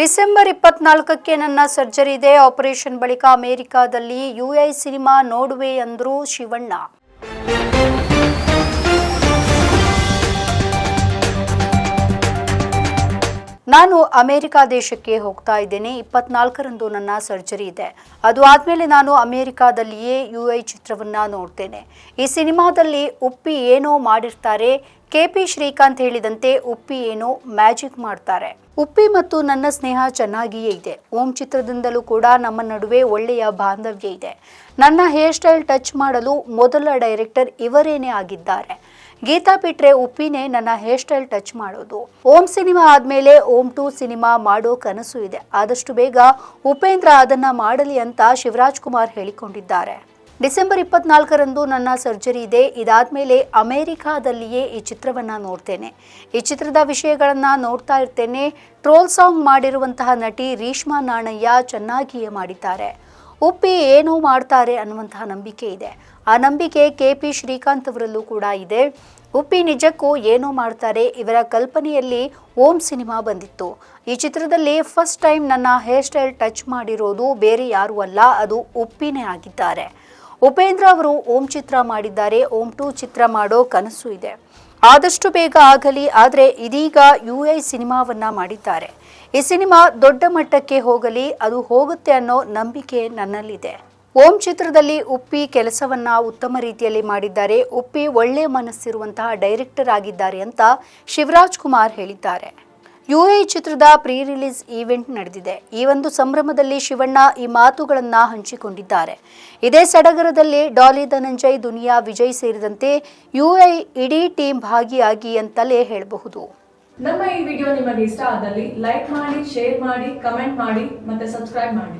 December ಇಪ್ಪತ್ನಾಲ್ಕಕ್ಕೆ ನನ್ನ surgery ಇದೆ. Operation ಬಳಿಕ ಅಮೆರಿಕಾದಲ್ಲಿ ಯುಐ ಸಿನಿಮಾ ನೋಡುವೆ ಅಂದ್ರು ಶಿವಣ್ಣ. ನಾನು ಅಮೆರಿಕ ದೇಶಕ್ಕೆ ಹೋಗ್ತಾ ಇದ್ದೇನೆ. ಇಪ್ಪತ್ನಾಲ್ಕರಂದು ನನ್ನ ಸರ್ಜರಿ ಇದೆ. ಅದು ಆದಮೇಲೆ ನಾನು ಅಮೆರಿಕಾದಲ್ಲಿಯೇ ಯು ಐ ಚಿತ್ರವನ್ನ ನೋಡ್ತೇನೆ. ಈ ಸಿನಿಮಾದಲ್ಲಿ ಉಪ್ಪಿ ಏನೋ ಮಾಡಿರ್ತಾರೆ. ಕೆ ಪಿ ಶ್ರೀಕಾಂತ್ ಹೇಳಿದಂತೆ ಉಪ್ಪಿ ಏನೋ ಮ್ಯಾಜಿಕ್ ಮಾಡ್ತಾರೆ. ಉಪ್ಪಿ ಮತ್ತು ನನ್ನ ಸ್ನೇಹ ಚೆನ್ನಾಗಿಯೇ ಇದೆ. ಓಂ ಚಿತ್ರದಿಂದಲೂ ಕೂಡ ನಮ್ಮ ನಡುವೆ ಒಳ್ಳೆಯ ಬಾಂಧವ್ಯ ಇದೆ. ನನ್ನ ಹೇರ್ ಸ್ಟೈಲ್ ಟಚ್ ಮಾಡಲು ಮೊದಲ ಡೈರೆಕ್ಟರ್ ಇವರೇನೇ ಆಗಿದ್ದಾರೆ. ಗೀತಾ ಬಿಟ್ರೆ ಉಪ್ಪಿನೇ ನನ್ನ ಹೇರ್ ಸ್ಟೈಲ್ ಟಚ್ ಮಾಡೋದು. ಓಂ ಸಿನಿಮಾ ಆದ್ಮೇಲೆ ಓಂ ಟು ಸಿನಿಮಾ ಮಾಡೋ ಕನಸು ಇದೆ. ಆದಷ್ಟು ಬೇಗ ಉಪೇಂದ್ರ ಅದನ್ನ ಮಾಡಲಿ ಅಂತ ಶಿವರಾಜ್ ಕುಮಾರ್ ಹೇಳಿಕೊಂಡಿದ್ದಾರೆ. ಡಿಸೆಂಬರ್ ಇಪ್ಪತ್ನಾಲ್ಕರಂದು ನನ್ನ ಸರ್ಜರಿ ಇದೆ. ಇದಾದ ಮೇಲೆ ಅಮೇರಿಕಾದಲ್ಲಿಯೇ ಈ ಚಿತ್ರವನ್ನು ನೋಡ್ತೇನೆ. ಈ ಚಿತ್ರದ ವಿಷಯಗಳನ್ನು ನೋಡ್ತಾ ಇರ್ತೇನೆ. ಟ್ರೋಲ್ ಸಾಂಗ್ ಮಾಡಿರುವಂತಹ ನಟಿ ರೀಷ್ಮಾ ನಾಣಯ್ಯ ಚೆನ್ನಾಗಿಯೇ ಮಾಡಿದ್ದಾರೆ. ಉಪ್ಪಿ ಏನೋ ಮಾಡ್ತಾರೆ ಅನ್ನುವಂತಹ ನಂಬಿಕೆ ಇದೆ. ಆ ನಂಬಿಕೆ ಕೆ ಪಿ ಶ್ರೀಕಾಂತ್ ಅವರಲ್ಲೂ ಕೂಡ ಇದೆ. ಉಪ್ಪಿ ನಿಜಕ್ಕೂ ಏನೋ ಮಾಡ್ತಾರೆ. ಇವರ ಕಲ್ಪನೆಯಲ್ಲಿ ಓಂ ಸಿನಿಮಾ ಬಂದಿತ್ತು. ಈ ಚಿತ್ರದಲ್ಲಿ ಫಸ್ಟ್ ಟೈಮ್ ನನ್ನ ಹೇರ್ ಸ್ಟೈಲ್ ಟಚ್ ಮಾಡಿರೋದು ಬೇರೆ ಯಾರೂ ಅಲ್ಲ. ಅದು ಉಪ್ಪಿನೇ ಆಗಿದ್ದಾರೆ. ಉಪೇಂದ್ರ ಅವರು ಓಂ ಚಿತ್ರ ಮಾಡಿದ್ದಾರೆ, ಓಂ ಟು ಚಿತ್ರ ಮಾಡೋ ಕನಸು ಇದೆ. ಆದಷ್ಟು ಬೇಗ ಆಗಲಿ, ಆದರೆ ಇದೀಗ ಯು ಐ ಸಿನಿಮಾವನ್ನ ಮಾಡಿದ್ದಾರೆ. ಈ ಸಿನಿಮಾ ದೊಡ್ಡ ಮಟ್ಟಕ್ಕೆ ಹೋಗಲಿ, ಅದು ಹೋಗುತ್ತೆ ಅನ್ನೋ ನಂಬಿಕೆ ನನ್ನಲ್ಲಿದೆ. ಓಂ ಚಿತ್ರದಲ್ಲಿ ಉಪ್ಪಿ ಕೆಲಸವನ್ನ ಉತ್ತಮ ರೀತಿಯಲ್ಲಿ ಮಾಡಿದ್ದಾರೆ, ಉಪ್ಪಿ ಒಳ್ಳೆಯ ಮನಸ್ಸಿರುವಂತಹ ಡೈರೆಕ್ಟರ್ ಆಗಿದ್ದಾರೆ ಅಂತ ಶಿವರಾಜ್ ಕುಮಾರ್ ಹೇಳಿದ್ದಾರೆ. ಯುಎ ಚಿತ್ರದ ಪ್ರೀ ರಿಲೀಸ್ ಈವೆಂಟ್ ನಡೆದಿದೆ. ಈ ಒಂದು ಸಂಭ್ರಮದಲ್ಲಿ ಶಿವಣ್ಣ ಈ ಮಾತುಗಳನ್ನ ಹಂಚಿಕೊಂಡಿದ್ದಾರೆ. ಇದೇ ಸಡಗರದಲ್ಲಿ ಡಾಲಿ ಧನಂಜಯ್, ದುನಿಯಾ, ವಿಜಯ್ ಸೇರಿದಂತೆ ಯುಎ ಇಡೀ ಟೀಮ್ ಭಾಗಿಯಾಗಿ ಅಂತಲೇ ಹೇಳಬಹುದು. ನಮ್ಮ ಈ ವಿಡಿಯೋ ನಿಮಗೆ ಇಷ್ಟ ಆದಲ್ಲಿ ಲೈಕ್ ಮಾಡಿ, ಶೇರ್ ಮಾಡಿ, ಕಮೆಂಟ್ ಮಾಡಿ ಮತ್ತೆ ಸಬ್ಸ್ಕ್ರೈಬ್ ಮಾಡಿ.